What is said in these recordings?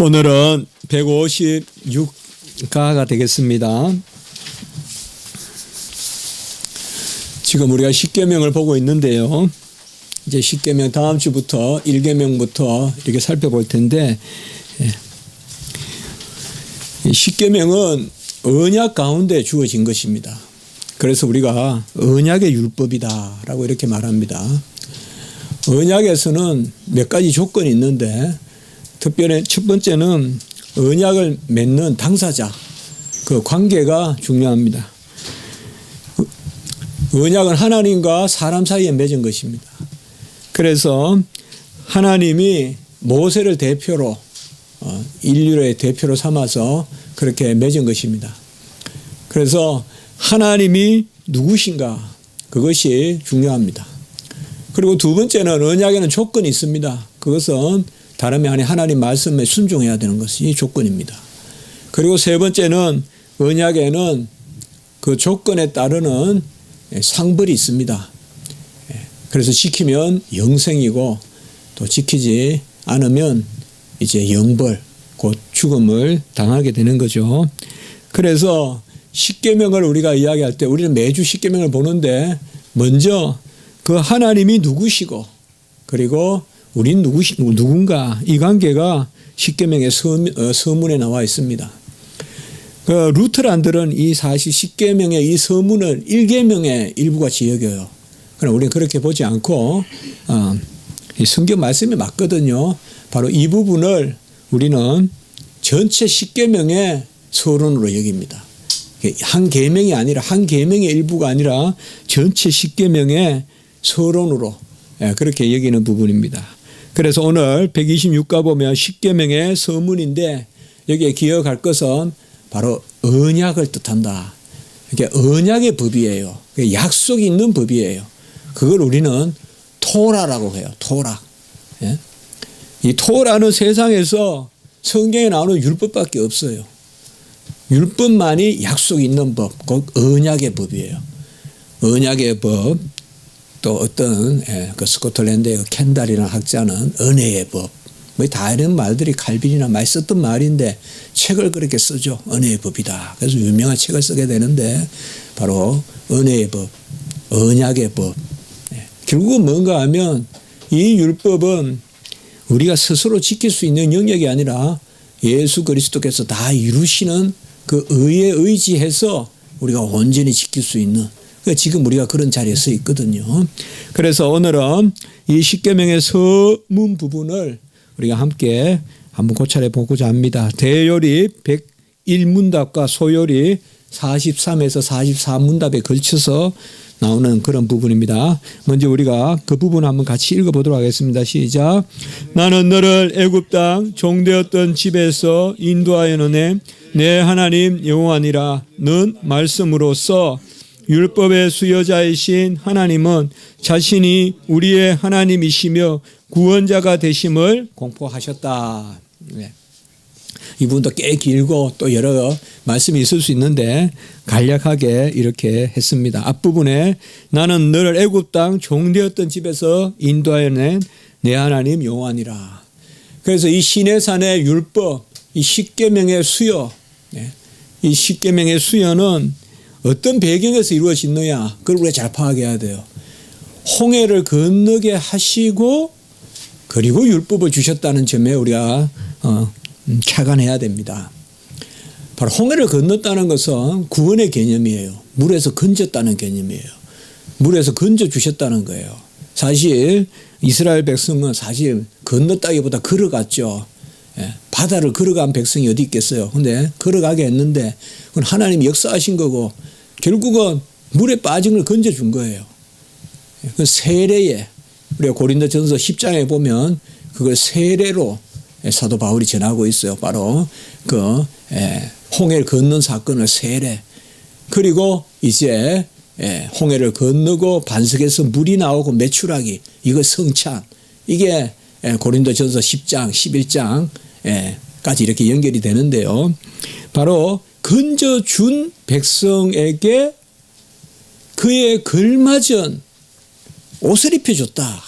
오늘은 156가가 되겠습니다. 지금 우리가 십계명을 보고 있는데요. 이제 십계명 다음 주부터 1계명부터 이렇게 살펴볼 텐데 예. 이 십계명은 언약 가운데 주어진 것입니다. 그래서 우리가 언약의 율법이다라고 이렇게 말합니다. 언약에서는 몇 가지 조건이 있는데 특별히 첫 번째는 언약을 맺는 당사자 그 관계가 중요합니다. 언약은 하나님과 사람 사이에 맺은 것입니다. 그래서 하나님이 모세를 대표로 어, 인류의 대표로 삼아서 그렇게 맺은 것입니다. 그래서 하나님이 누구신가 그것이 중요합니다. 그리고 두 번째는 언약에는 조건이 있습니다. 그것은 다름이 아닌 하나님 말씀에 순종해야 되는 것이 조건입니다. 그리고 세 번째는 언약에는 그 조건에 따르는 상벌이 있습니다. 그래서 지키면 영생이고 또 지키지 않으면 이제 영벌 곧 죽음을 당하게 되는 거죠. 그래서 십계명을 우리가 이야기할 때 우리는 매주 십계명을 보는데 먼저 그 하나님이 누구시고 그리고 우린 누구시, 누군가 이 관계가 십계명의 어, 서문에 나와 있습니다. 그 루트란들은 이 사실 십계명의 이 서문을 일계명의 일부같이 여겨요. 그러나 우리는 그렇게 보지 않고 어, 이 성경 말씀이 맞거든요. 바로 이 부분을 우리는 전체 십계명의 서론으로 여깁니다. 한 계명이 아니라 한 계명의 일부가 아니라 전체 십계명의 서론으로 예, 그렇게 여기는 부분입니다. 그래서 오늘 126가 보면 십계명의 서문인데 여기에 기억할 것은 바로 언약을 뜻한다. 이게 언약의 법이에요. 약속이 있는 법이에요. 그걸 우리는 토라라고 해요. 토라. 예? 이 토라는 세상에서 성경에 나오는 율법밖에 없어요. 율법만이 약속이 있는 법, 곧 언약의 법이에요. 언약의 법, 또 어떤 예, 그 스코틀랜드의 그 캔달이라는 학자는 은혜의 법, 뭐 다 이런 말들이 칼빈이나 많이 썼던 말인데 책을 그렇게 쓰죠. 은혜의 법이다. 그래서 유명한 책을 쓰게 되는데 바로 은혜의 법, 언약의 법. 예. 결국은 뭔가 하면 이 율법은 우리가 스스로 지킬 수 있는 영역이 아니라 예수 그리스도께서 다 이루시는 그 의에 의지해서 우리가 온전히 지킬 수 있는 그러니까 지금 우리가 그런 자리에 서 있거든요. 그래서 오늘은 이 십계명의 서문 부분을 우리가 함께 한번 고찰해 보고자 합니다. 대열이 101문답과 소열이 43에서 44문답에 걸쳐서 나오는 그런 부분입니다. 먼저 우리가 그 부분 한번 같이 읽어보도록 하겠습니다. 시작. 나는 너를 애굽 땅 종되었던 집에서 인도하여노네 내 하나님 여호와니라 는 말씀으로써 율법의 수여자이신 하나님은 자신이 우리의 하나님이시며 구원자가 되심을 공포하셨다. 네. 이 부분도 꽤 길고 또 여러 말씀이 있을 수 있는데 간략하게 이렇게 했습니다. 앞부분에 나는 너를 애굽 땅 종되었던 집에서 인도하여 낸 내 하나님 여호와니라. 그래서 이 시내산의 율법, 이 십계명의 수여, 네. 이 십계명의 수여는 어떤 배경에서 이루어졌느냐 그걸 우리가 잘 파악해야 돼요. 홍해를 건너게 하시고 그리고 율법을 주셨다는 점에 우리가 어, 음, 착안해야 됩니다. 바로 홍해를 건넜다는 것은 구원의 개념이에요. 물에서 건졌다는 개념이에요. 물에서 건져 주셨다는 거예요. 사실 이스라엘 백성은 사실 건넜다기보다 걸어갔죠. 예, 바다를 걸어간 백성이 어디 있겠어요. 근데 걸어가게 했는데 그건 하나님이 역사하신 거고 결국은 물에 빠진 걸 건져준 거예요. 그 세례에 우리가 고린도전서 10장에 보면 그걸 세례로 사도 바울이 전하고 있어요. 바로 그 홍해를 건넌 사건을 세례. 그리고 이제 홍해를 건너고 반석에서 물이 나오고 매출하기 이거 성찬. 이게 고린도전서 10장, 11장까지 이렇게 연결이 되는데요. 바로 건져 준 백성에게 그에 걸맞은 옷을 입혀줬다.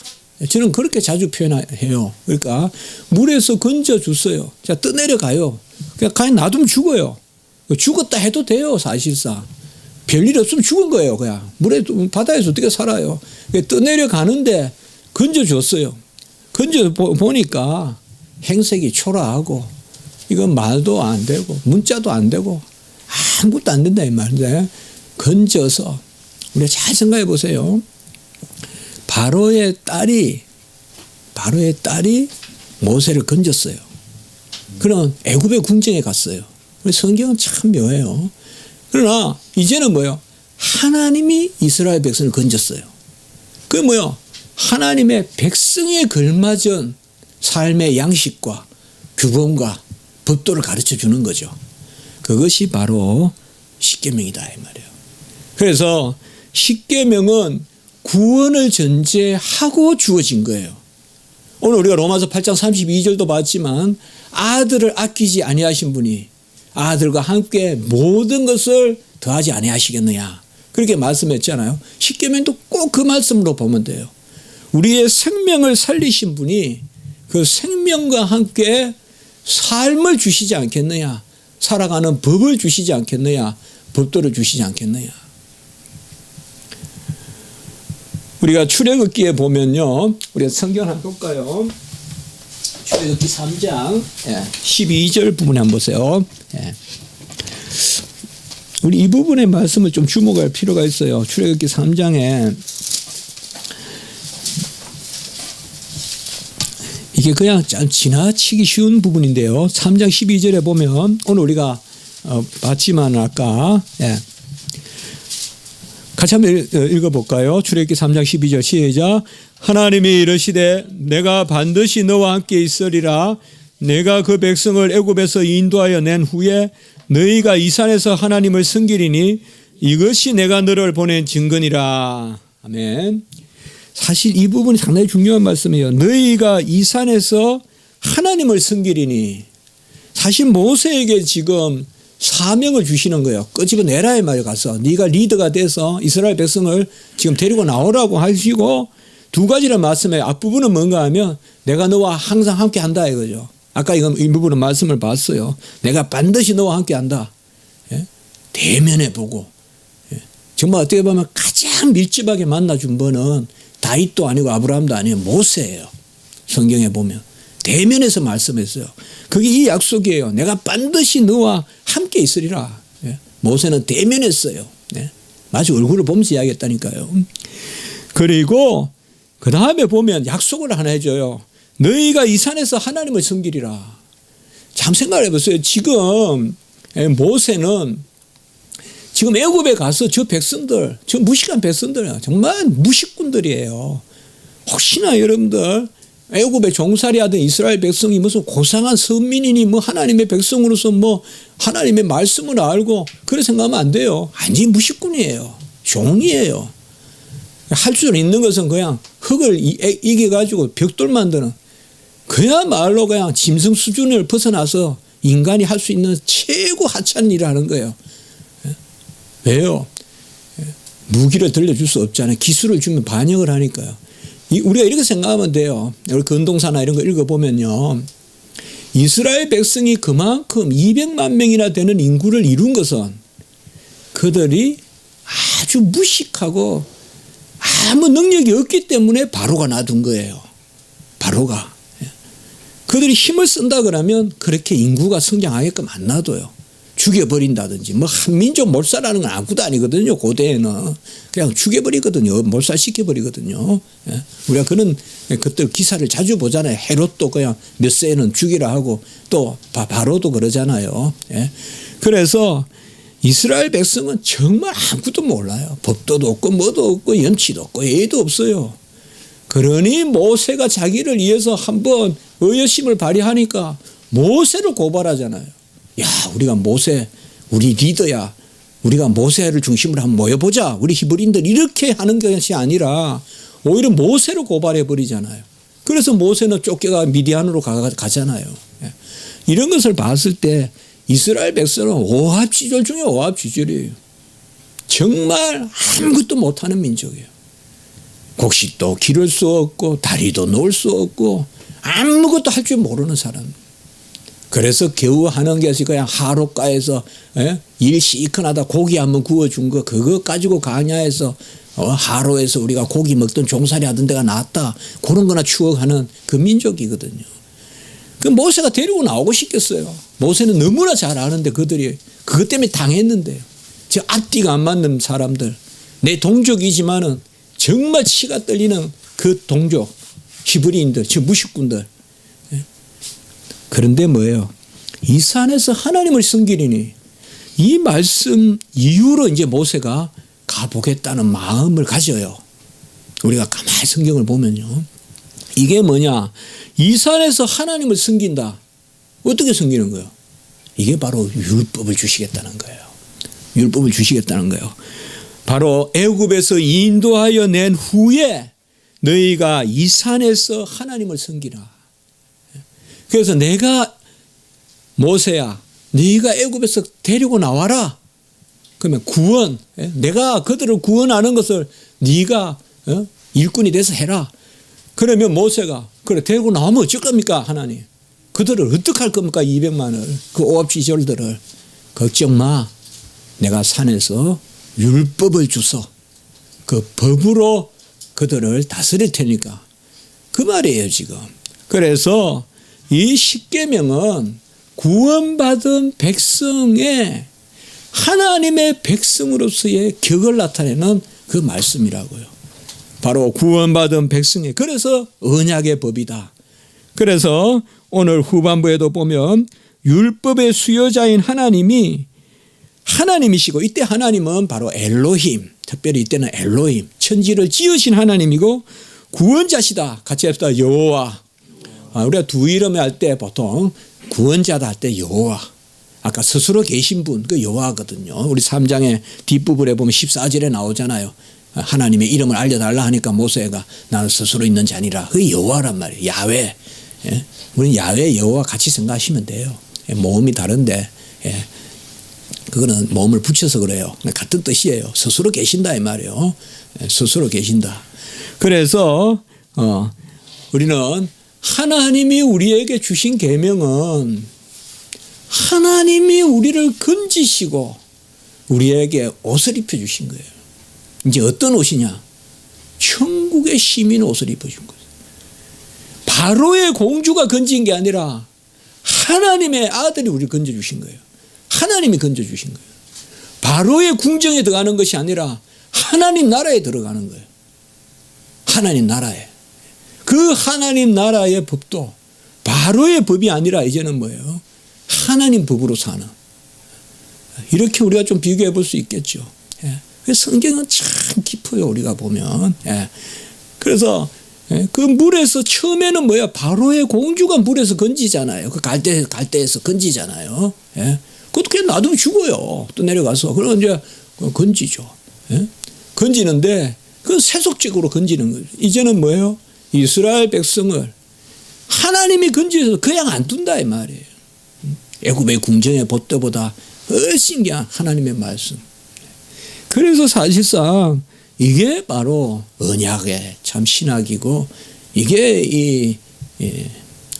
저는 그렇게 자주 표현해요. 그러니까 물에서 건져 줬어요. 자 떠내려 가요. 그냥 가만 놔두면 죽어요. 죽었다 해도 돼요 사실상. 별일 없으면 죽은 거예요 그냥 물에 바다에서 어떻게 살아요. 떠내려 가는데 건져 줬어요. 건져 보니까 행색이 초라하고 이건 말도 안 되고 문자도 안 되고 아무것도 안 된다 이 말인데 건져서 우리가 잘 생각해 보세요. 바로의 딸이 바로의 딸이 모세를 건졌어요. 그런 애굽의 궁정에 갔어요. 우리 성경은 참 묘해요. 그러나 이제는 뭐요? 하나님이 이스라엘 백성을 건졌어요. 그 뭐요? 하나님의 백성에 걸맞은 삶의 양식과 규범과 법도를 가르쳐 주는 거죠. 그것이 바로 십계명이다 이 말이에요. 그래서 십계명은 구원을 전제하고 주어진 거예요. 오늘 우리가 로마서 8장 32절도 봤지만 아들을 아끼지 아니하신 분이 아들과 함께 모든 것을 더하지 아니하시겠느냐. 그렇게 말씀했잖아요. 십계명도 꼭 그 말씀으로 보면 돼요. 우리의 생명을 살리신 분이 그 생명과 함께 삶을 주시지 않겠느냐. 살아가는 법을 주시지 않겠느냐. 법도를 주시지 않겠느냐. 우리가 출애굽기에 보면요. 우리가 성경 한번 볼까요? 출애굽기 3장 12절 부분에 한번 보세요. 예. 우리 이 부분의 말씀을 좀 주목할 필요가 있어요. 출애굽기 3장에 이게 그냥 참 지나치기 쉬운 부분인데요. 3장 12절에 보면 오늘 우리가 어, 봤지만 아까 예. 같이 한번 읽어볼까요? 출애굽기 3장 12절 시작 하나님이 이르시되 내가 반드시 너와 함께 있으리라 내가 그 백성을 애굽에서 인도하여 낸 후에 너희가 이 산에서 하나님을 섬기리니 이것이 내가 너를 보낸 증거니라 아멘 사실 이 부분이 상당히 중요한 말씀이에요 너희가 이 산에서 하나님을 섬기리니 사실 모세에게 지금 사명을 주시는 거예요. 끄집어 내라 이 말에 가서 네가 리더가 돼서 이스라엘 백성을 지금 데리고 나오라고 하시고 두 가지를 말씀해 앞부분은 뭔가 하면 내가 너와 항상 함께 한다 이거죠. 아까 이건 이 부분은 말씀을 봤어요. 내가 반드시 너와 함께 한다. 예? 대면에 보고 예? 정말 어떻게 보면 가장 밀집하게 만나준 분은 다윗도 아니고 아브라함도 아니고 모세예요. 성경에 보면 대면에서 말씀했어요. 그게 이 약속이에요. 내가 반드시 너와 함께 있으리라. 예. 모세는 대면했어요. 예. 마치 얼굴을 보면서 이야기했다니까요. 그리고 그 다음에 보면 약속을 하나 해줘요. 너희가 이 산에서 하나님을 섬기리라. 참 생각해 보세요. 지금 모세는 지금 애굽에 가서 저 백성들, 저 무식한 백성들, 정말 무식꾼들이에요. 혹시나 여러분들 애굽에 종살이 하던 이스라엘 백성이 무슨 고상한 선민이니 뭐 하나님의 백성으로서 뭐 하나님의 말씀을 알고 그렇게 생각하면 안 돼요. 완전히 무식꾼이에요. 종이에요. 할수 있는 것은 그냥 흙을 이겨가지고 벽돌 만드는 그야말로 그냥 짐승 수준을 벗어나서 인간이 할 수 있는 최고 하찮은 일을 하는 거예요. 왜요? 무기를 들려줄 수 없잖아요. 기술을 주면 반역을 하니까요. 우리가 이렇게 생각하면 돼요. 우리 근동사나 이런 거 읽어보면요. 이스라엘 백성이 그만큼 200만 명이나 되는 인구를 이룬 것은 그들이 아주 무식하고 아무 능력이 없기 때문에 바로가 놔둔 거예요. 바로가. 그들이 힘을 쓴다 그러면 그렇게 인구가 성장하게끔 안 놔둬요. 죽여버린다든지 뭐 한민족 몰살하는 건 아무것도 아니거든요. 고대에는 그냥 죽여버리거든요. 몰살시켜버리거든요. 예. 우리가 그런 것들 기사를 자주 보잖아요. 헤롯도 그냥 몇 세는 죽이라 하고 또 바로도 그러잖아요. 예. 그래서 이스라엘 백성은 정말 아무것도 몰라요. 법도도 없고 뭐도 없고 연치도 없고 예의도 없어요. 그러니 모세가 자기를 위해서 한번 의여심을 발휘하니까 모세를 고발하잖아요. 야, 우리가 모세, 우리 리더야. 우리가 모세를 중심으로 한번 모여보자. 우리 히브리인들 이렇게 하는 것이 아니라 오히려 모세로 고발해 버리잖아요. 그래서 모세는 쫓겨가 미디안으로 가, 가잖아요. 예. 이런 것을 봤을 때 이스라엘 백성은 오합지졸 중에 오합지졸이에요. 정말 아무것도 못하는 민족이에요. 곡식도 기를 수 없고 다리도 놓을 수 없고 아무것도 할 줄 모르는 사람. 그래서 겨우 하는 것이 그냥 하룻가에서 예? 일 시큰하다 고기 한번 구워준 거 그거 가지고 강야에서 어, 하루에서 우리가 고기 먹던 종살이 하던 데가 낫다 그런 거나 추억하는 그 민족이거든요. 그 모세가 데리고 나오고 싶겠어요. 모세는 너무나 잘 아는데 그들이 그것 때문에 당했는데요. 저 앞뒤가 안 맞는 사람들 내 동족이지만은 정말 치가 떨리는 그 동족 히브리인들 저 무식군들 예? 그런데 뭐예요? 이 산에서 하나님을 섬기리니 이 말씀 이후로 이제 모세가 가보겠다는 마음을 가져요. 우리가 가만히 성경을 보면요. 이게 뭐냐? 이 산에서 하나님을 섬긴다. 어떻게 섬기는 거예요? 이게 바로 율법을 주시겠다는 거예요. 율법을 주시겠다는 거예요. 바로 애굽에서 인도하여 낸 후에 너희가 이 산에서 하나님을 섬기라. 그래서 내가 모세야, 네가 애굽에서 데리고 나와라. 그러면 구원, 예? 내가 그들을 구원하는 것을 네가 어? 일꾼이 돼서 해라. 그러면 모세가 그래 데리고 나오면 어쩔 겁니까 하나님? 그들을 어떻게 할 겁니까 200만을 그 오합지졸들을 걱정 마. 내가 산에서 율법을 주서 그 법으로 그들을 다스릴 테니까 그 말이에요 지금. 그래서 이 십계명은 구원받은 백성의 하나님의 백성으로서의 격을 나타내는 그 말씀이라고요. 바로 구원받은 백성의 그래서 언약의 법이다. 그래서 오늘 후반부에도 보면 율법의 수여자인 하나님이 하나님이시고 이때 하나님은 바로 엘로힘 특별히 이때는 엘로힘 천지를 지으신 하나님이고 구원자시다 같이 합시다 여호와 아, 우리가 두 이름을 할 때 보통 구원자다 할 때 여호와 아까 스스로 계신 분 그 여호와거든요 우리 3장의 뒷부분에 보면 14절에 나오잖아요 하나님의 이름을 알려달라 하니까 모세가 나는 스스로 있는 자니라 그 여호와란 말이에요 야외 예? 우리는 야외 여호와 같이 생각하시면 돼요 예, 모음이 다른데 예. 그거는 몸을 붙여서 그래요. 같은 뜻이에요. 스스로 계신다 이 말이에요. 예, 스스로 계신다. 그래서 어, 우리는 하나님이 우리에게 주신 계명은 하나님이 우리를 건지시고 우리에게 옷을 입혀 주신 거예요. 이제 어떤 옷이냐? 천국의 시민 옷을 입혀 준 거예요. 바로의 공주가 건진 게 아니라 하나님의 아들이 우리를 건져 주신 거예요. 하나님이 건져 주신 거예요. 바로의 궁정에 들어가는 것이 아니라 하나님 나라에 들어가는 거예요. 하나님 나라에. 그 하나님 나라의 법도 바로의 법이 아니라 이제는 뭐예요? 하나님 법으로 사는. 이렇게 우리가 좀 비교해 볼 수 있겠죠. 예. 성경은 참 깊어요. 우리가 보면. 예. 그래서 예, 그 물에서 처음에는 뭐야? 바로의 공주가 물에서 건지잖아요. 그 갈대 갈대에서 건지잖아요. 예. 그것도 그냥 놔두면 죽어요. 또 내려가서. 그럼 이제 건지죠. 예? 건지는데 그건 세속적으로 건지는 거죠. 이제는 뭐예요? 이스라엘 백성을 하나님이 건지서 그냥 안 둔다 이 말이에요. 애굽의 궁정의 보때보다 훨씬 그냥 하나님의 말씀. 그래서 사실상 이게 바로 언약의 참 신학이고 이게 이, 이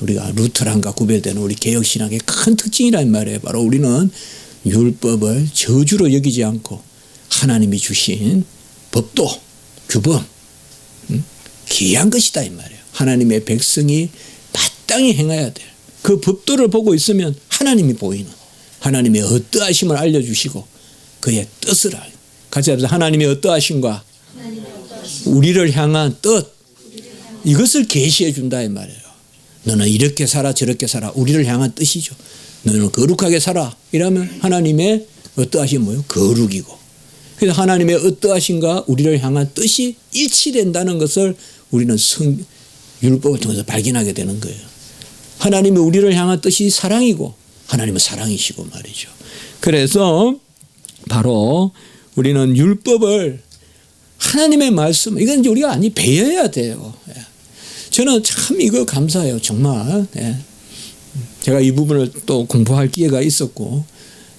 우리가 루터란과 구별되는 우리 개혁신학의 큰 특징이란 말이에요. 바로 우리는 율법을 저주로 여기지 않고 하나님이 주신 법도 규범 음? 귀한 것이다 이 말이에요. 하나님의 백성이 마땅히 행해야 돼. 그 법도를 보고 있으면 하나님이 보이는 하나님의 어떠하심을 알려주시고 그의 뜻을 알. 같이 합시다. 하나님의 어떠하심과 우리를 향한 뜻 이것을 계시해 준다 이 말이에요. 너는 이렇게 살아 저렇게 살아 우리를 향한 뜻이죠. 너는 거룩하게 살아 이러면 하나님의 어떠하신 뭐요? 거룩이고. 그래서 하나님의 어떠하신가 우리를 향한 뜻이 일치된다는 것을 우리는 성 율법을 통해서 발견하게 되는 거예요. 하나님의 우리를 향한 뜻이 사랑이고 하나님은 사랑이시고 말이죠. 그래서 바로 우리는 율법을 하나님의 말씀 이건 이제 우리가 아니 배워야 돼요. 예. 저는 참 이거 감사해요. 정말. 예. 제가 이 부분을 또 공부할 기회가 있었고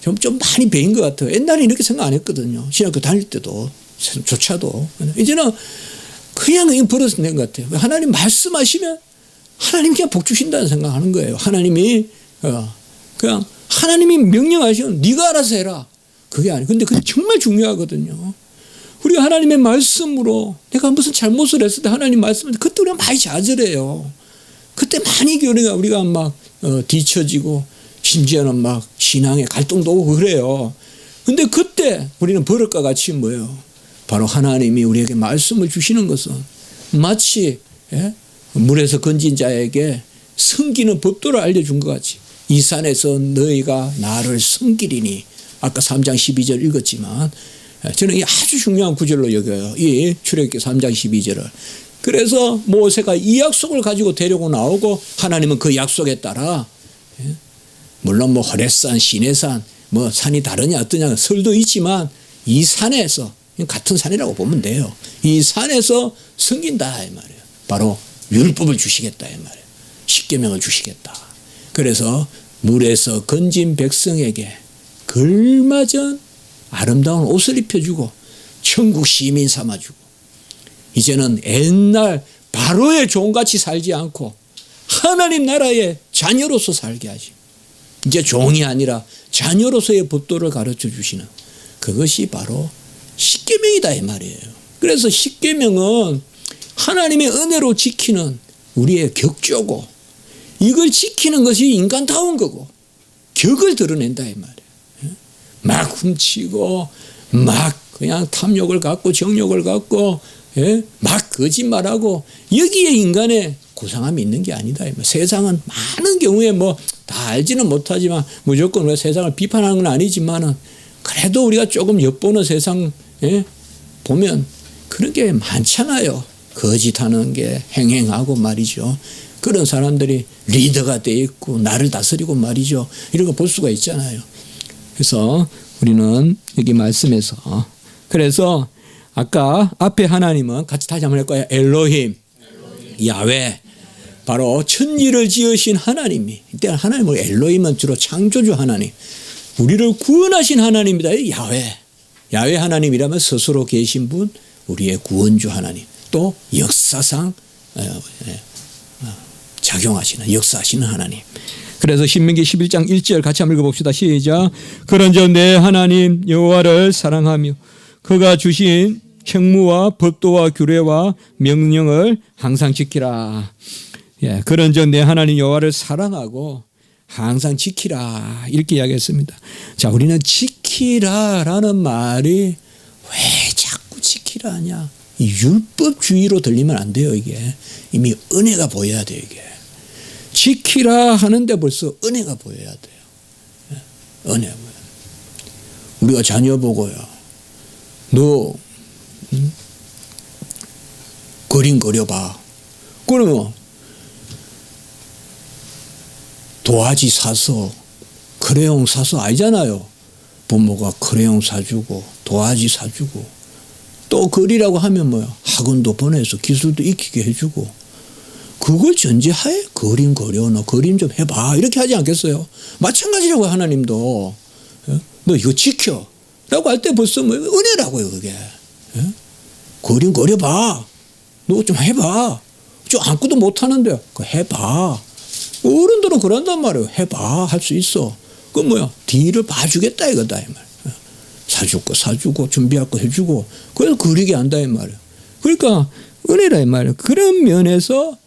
좀, 좀 많이 배인 것 같아요. 옛날에 이렇게 생각 안 했거든요. 신학교 다닐 때도 조차도. 이제는 그냥 그냥 버릇낸 것 같아요. 하나님 말씀하시면 하나님 그냥 복 주신다는 생각하는 거예요. 하나님이 어, 그냥 하나님이 명령하시면 네가 알아서 해라. 그게 아니. 근데 그게 정말 중요하거든요. 우리가 하나님의 말씀으로 내가 무슨 잘못을 했을 때 하나님 말씀을 그때 우리가 많이 좌절해요. 그때 많이 우리가 우리가 막 어, 뒤처지고 심지어는 막 신앙의 갈등도 오고 그래요. 근데 그때 우리는 버릇과 같이 뭐예요? 바로 하나님이 우리에게 말씀을 주시는 것은 마치 예? 물에서 건진 자에게 섬기는 법도를 알려준 것 같이 이 산에서 너희가 나를 섬기리니 아까 3장 12절 읽었지만 예, 저는 이 아주 중요한 구절로 여겨요. 이 출애굽기 3장 12절을. 그래서 모세가 이 약속을 가지고 데리고 나오고 하나님은 그 약속에 따라 예? 물론 뭐 호레산, 시내산 뭐 산이 다르냐 어떠냐 설도 있지만 이 산에서 같은 산이라고 보면 돼요. 이 산에서 섬긴다 이 말이에요. 바로 율법을 주시겠다 이 말이에요. 십계명을 주시겠다. 그래서 물에서 건진 백성에게 걸맞은 아름다운 옷을 입혀주고 천국 시민 삼아주고 이제는 옛날 바로의 종같이 살지 않고 하나님 나라의 자녀로서 살게 하지. 이제 종이 아니라 자녀로서의 법도를 가르쳐 주시는 그것이 바로 십계명이다 이 말이에요. 그래서 십계명은 하나님의 은혜로 지키는 우리의 격조고 이걸 지키는 것이 인간다운 거고 격을 드러낸다 이 말이에요. 막 훔치고 막 그냥 탐욕을 갖고 정욕을 갖고 예? 막 거짓말하고 여기에 인간의 고상함이 있는 게 아니다. 세상은 많은 경우에 뭐 다 알지는 못하지만 무조건 우리가 세상을 비판하는 건 아니지만은 그래도 우리가 조금 엿보는 세상 예? 보면 그런 게 많잖아요. 거짓하는 게 행행하고 말이죠. 그런 사람들이 리더가 돼 있고 나를 다스리고 말이죠. 이런 거 볼 수가 있잖아요. 그래서 우리는 여기 말씀에서 그래서 아까 앞에 하나님은 같이 다시 한번 할 거예요. 엘로힘, 야외. 바로 천지를 지으신 하나님이 이때 하나님은 엘로힘은 주로 창조주 하나님. 우리를 구원하신 하나님이다. 야외. 야외 하나님이라면 스스로 계신 분, 우리의 구원주 하나님. 또 역사상 작용하시는 역사하시는 하나님. 그래서 신명기 11장 1절 같이 한번 읽어봅시다. 시작. 그런저 내 하나님 여호와를 사랑하며 그가 주신 형무와 법도와 규례와 명령을 항상 지키라. 예, 그런저 내 하나님 여호와를 사랑하고 항상 지키라 이렇게 이야기했습니다. 자, 우리는 지키라라는 말이 왜 자꾸 지키라 하냐? 이 율법주의로 들리면 안 돼요, 이게. 이미 은혜가 보여야 돼요, 이게. 지키라 하는데 벌써 은혜가 보여야 돼요. 예, 은혜. 우리가 자녀 보고요. 너 음? 그림 그려봐. 그러면 도화지 사서 크레용 사서 알잖아요. 부모가 크레용 사주고 도화지 사주고 또 그리라고 하면 뭐야 학원도 보내서 기술도 익히게 해주고 그걸 전제하에 그림 그려 너 그림 좀 해봐 이렇게 하지 않겠어요? 마찬가지라고 하나님도 예? 너 이거 지켜 라고 할 때 벌써 뭐 은혜라고요 그게 예? 그림 그려봐 너 좀 해봐 좀 아무것도 못하는데 그 해봐 어른들은 그런단 말이에요 해봐 할 수 있어 그 뭐야 뒤를 봐주겠다 이거다 이 말. 예. 사줄 거 사주고 준비할 거 해주고 그래서 그리게 한다 이 말이에요 그러니까 은혜라 이 말이에요 그런 면에서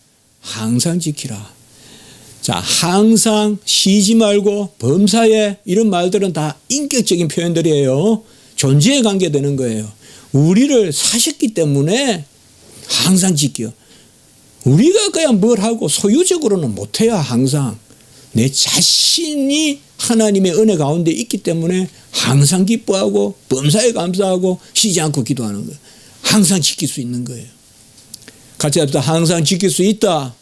항상 지키라. 자, 항상 쉬지 말고 범사에 이런 말들은 다 인격적인 표현들이에요. 존재에 관계되는 거예요. 우리를 사셨기 때문에 항상 지켜. 우리가 그냥 뭘 하고 소유적으로는 못해야 항상 내 자신이 하나님의 은혜 가운데 있기 때문에 항상 기뻐하고 범사에 감사하고 쉬지 않고 기도하는 거예요. 항상 지킬 수 있는 거예요. 같이 합시다. 항상 지킬 수 있다.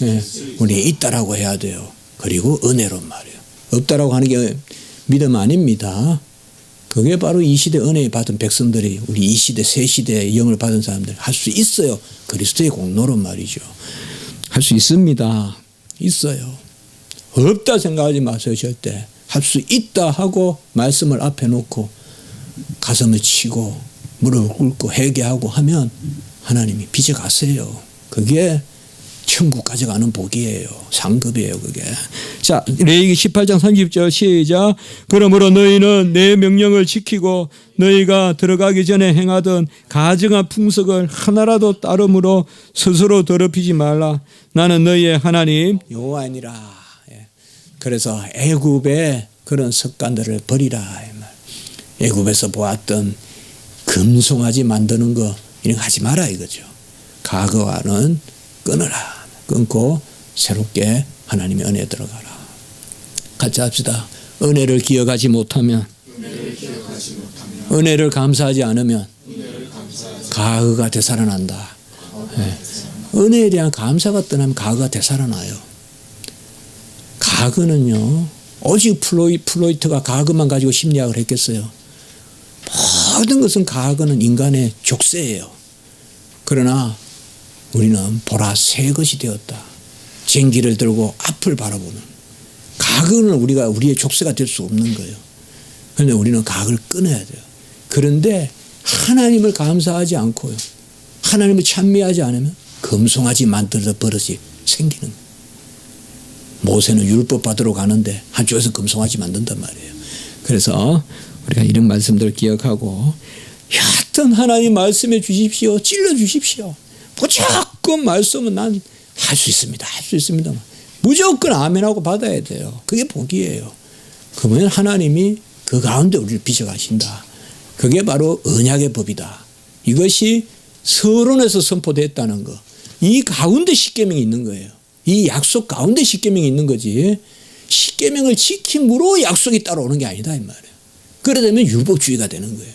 네, 우리 있다라고 해야 돼요. 그리고 은혜로 말이에요. 없다라고 하는 게 믿음 아닙니다. 그게 바로 이 시대 은혜 받은 백성들이 우리 이 시대 새 시대의 영을 받은 사람들 할 수 있어요. 그리스도의 공로로 말이죠. 할 수 있습니다. 있어요. 없다 생각하지 마세요. 절대. 할 수 있다 하고 말씀을 앞에 놓고 가슴을 치고 무릎을 꿇고 회개하고 하면 하나님이 빚어갔어요. 그게 천국까지 가는 복이에요. 상급이에요, 그게. 자, 레이기 18장 30절 시작. 그러므로 너희는 내 명령을 지키고 너희가 들어가기 전에 행하던 가증한 풍속을 하나라도 따름으로 스스로 더럽히지 말라. 나는 너희의 하나님 여호와니라. 예. 그래서 애굽의 그런 습관들을 버리라. 애굽에서 보았던 금송아지 만드는 거 이런 거 하지 마라 이거죠. 과거와는 끊어라. 끊고 새롭게 하나님의 은혜 들어가라. 같이 합시다. 은혜를 기억하지 못하면 은혜를 감사하지 않으면 가그가 되살아난다. 예. 은혜에 대한 감사가 떠나면 가그가 되살아나요. 가그는요, 오직 플로이, 플로이트가 가그만 가지고 심리학을 했겠어요. 모든 것은 가그는 인간의 족쇄예요. 그러나 우리는 보라 새 것이 되었다. 쟁기를 들고 앞을 바라보는 가그는 우리가 우리의 족쇄가 될 수 없는 거예요. 그런데 우리는 가그를 끊어야 돼요. 그런데 하나님을 감사하지 않고요. 하나님을 찬미하지 않으면 금송아지 만들어 버릇이 생기는. 모세는 율법 받으러 가는데 한쪽에서 금송아지 만든단 말이에요. 그래서 우리가 이런 말씀들 기억하고 여하튼 하나님 말씀해 주십시오. 찔러 주십시오. 무조건 말씀은 난 할 수 있습니다. 할 수 있습니다. 무조건 아멘하고 받아야 돼요. 그게 복이에요. 그러면 하나님이 그 가운데 우리를 빚어가신다. 그게 바로 언약의 법이다. 이것이 서론에서 선포됐다는 거. 이 가운데 십계명이 있는 거예요. 이 약속 가운데 십계명이 있는 거지. 십계명을 지킴으로 약속이 따라오는 게 아니다 이 말이에요. 그러려면 율법주의가 되는 거예요.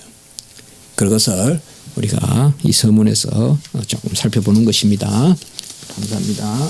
그것을 우리가 이 서문에서 조금 살펴보는 것입니다. 감사합니다.